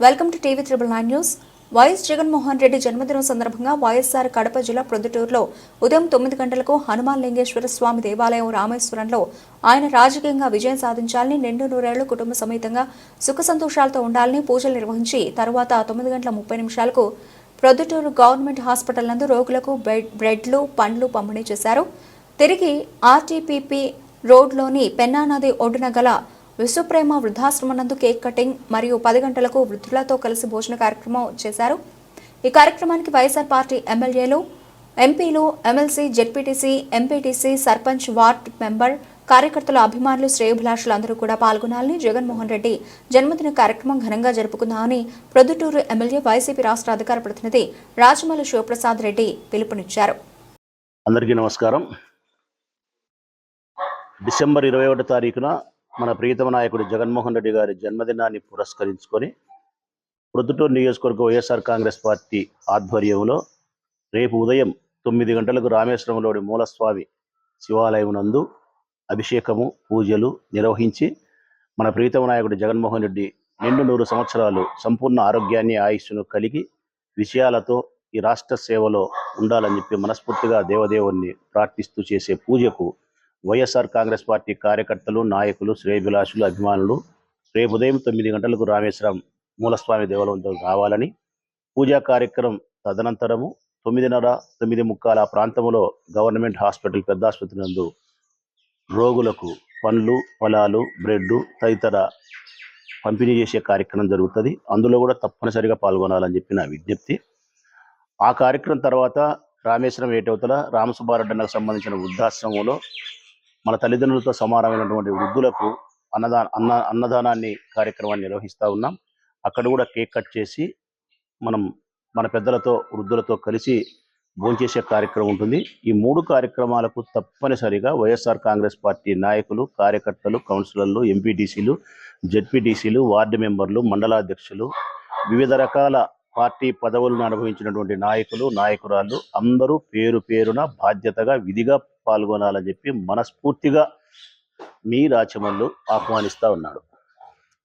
Welcome to TV triple nine news. YS Jaganmohan Reddy జన్మదినం సందర్భంగా వైఎస్ఆర్ కడప జిల్లా ప్రొద్దుటూరులో ఉదయం తొమ్మిది గంటలకు హనుమాన్ లింగేశ్వర స్వామి దేవాలయం రామేశ్వరంలో ఆయన రాజకీయంగా విజయం సాధించాలని నిండు నూరేళ్ళు కుటుంబ సమేతంగా సుఖ సంతోషాలతో ఉండాలని పూజలు నిర్వహించి తరువాత తొమ్మిది గంటల ముప్పై నిమిషాలకు ప్రొద్దుటూరు గవర్నమెంట్ హాస్పిటల్ నందు రోగులకు బెడ్ బ్రెడ్లు పండ్లు పంపిణీ చేశారు. తిరిగి ఆర్టీపీపీ రోడ్లోని పెన్నానది ఒడ్డున గల విశ్వప్రేమ వృద్ధాశ్రమం నందు కేక్ కటింగ్ మరియు పది గంటలకు వృద్ధులతో కలిసి భోజన కార్యక్రమం చేశారు. ఈ కార్యక్రమానికి వైఎస్ఆర్ పార్టీ ఎమ్మెల్యేలు ఎంపీలు MLC ZPTC MPTC sarpanch ward member కార్యకర్తల అభిమానులు శ్రేయభిలాషులు అందరూ కూడా పాల్గొనాలని జగన్మోహన్ రెడ్డి జన్మదిన కార్యక్రమం ఘనంగా జరుపుకుందామని ప్రొద్దుటూరు ఎమ్మెల్యే వైసీపీ రాష్ట్ర అధికార ప్రతినిధి రాజమల్లి శివప్రసాద్ రెడ్డి పిలుపునిచ్చారు. అందరికీ నమస్కారం. డిసెంబర్ ఇరవై ఒకటో తారీఖున మన ప్రీతమ నాయకుడు జగన్మోహన్ రెడ్డి గారి జన్మదినాన్ని పురస్కరించుకొని ప్రొద్దుటూరు నియోజకవర్గ వైఎస్ఆర్ కాంగ్రెస్ పార్టీ ఆధ్వర్యంలో రేపు ఉదయం తొమ్మిది గంటలకు రామేశ్వరంలోని మూలస్వామి శివాలయం నందు అభిషేకము పూజలు నిర్వహించి మన ప్రీతమ నాయకుడు జగన్మోహన్ రెడ్డి నిండు నూరు సంవత్సరాలు సంపూర్ణ ఆరోగ్యాన్ని ఆయుష్ను కలిగి విషయాలతో ఈ రాష్ట్ర సేవలో ఉండాలని చెప్పి మనస్ఫూర్తిగా దేవదేవుణ్ణి ప్రార్థిస్తూ చేసే పూజకు వైఎస్ఆర్ కాంగ్రెస్ పార్టీ కార్యకర్తలు నాయకులు శ్రేయభిలాషులు అభిమానులు రేపు ఉదయం తొమ్మిది గంటలకు రామేశ్వరం మూలస్వామి దేవాలయంతో రావాలని పూజా కార్యక్రమం తదనంతరము తొమ్మిదిన్నర తొమ్మిది ముక్కాల ప్రాంతంలో గవర్నమెంట్ హాస్పిటల్ పెద్ద ఆసుపత్రి నందు రోగులకు పండ్లు ఫలాలు బ్రెడ్ తదితర పంపిణీ చేసే కార్యక్రమం జరుగుతుంది. అందులో కూడా తప్పనిసరిగా పాల్గొనాలని చెప్పిన విజ్ఞప్తి. ఆ కార్యక్రమం తర్వాత రామేశ్వరం ఏటవతల రామసుబ్బారెడ్డి సంబంధించిన వృద్ధాశ్రమంలో మన తల్లిదండ్రులతో సమానమైనటువంటి వృద్ధులకు అన్నదా అన్న అన్నదానాన్ని కార్యక్రమాన్ని నిర్వహిస్తూ ఉన్నాం. అక్కడ కూడా కేక్ కట్ చేసి మనం మన పెద్దలతో వృద్ధులతో కలిసి భోంచేసే కార్యక్రమం ఉంటుంది. ఈ మూడు కార్యక్రమాలకు తప్పనిసరిగా వైఎస్ఆర్ కాంగ్రెస్ పార్టీ నాయకులు కార్యకర్తలు కౌన్సిలర్లు ఎంపీటీసీలు జెడ్పీటీసీలు వార్డు మెంబర్లు మండలాధ్యక్షులు వివిధ రకాల పార్టీ పదవులను అనుభవించినటువంటి నాయకులు నాయకురాళ్ళు అందరూ పేరు పేరున బాధ్యతగా విధిగా పాల్గొనాలని చెప్పి మనస్ఫూర్తిగా మీ రాచమల్లు ఆహ్వానిస్తా ఉన్నాడు.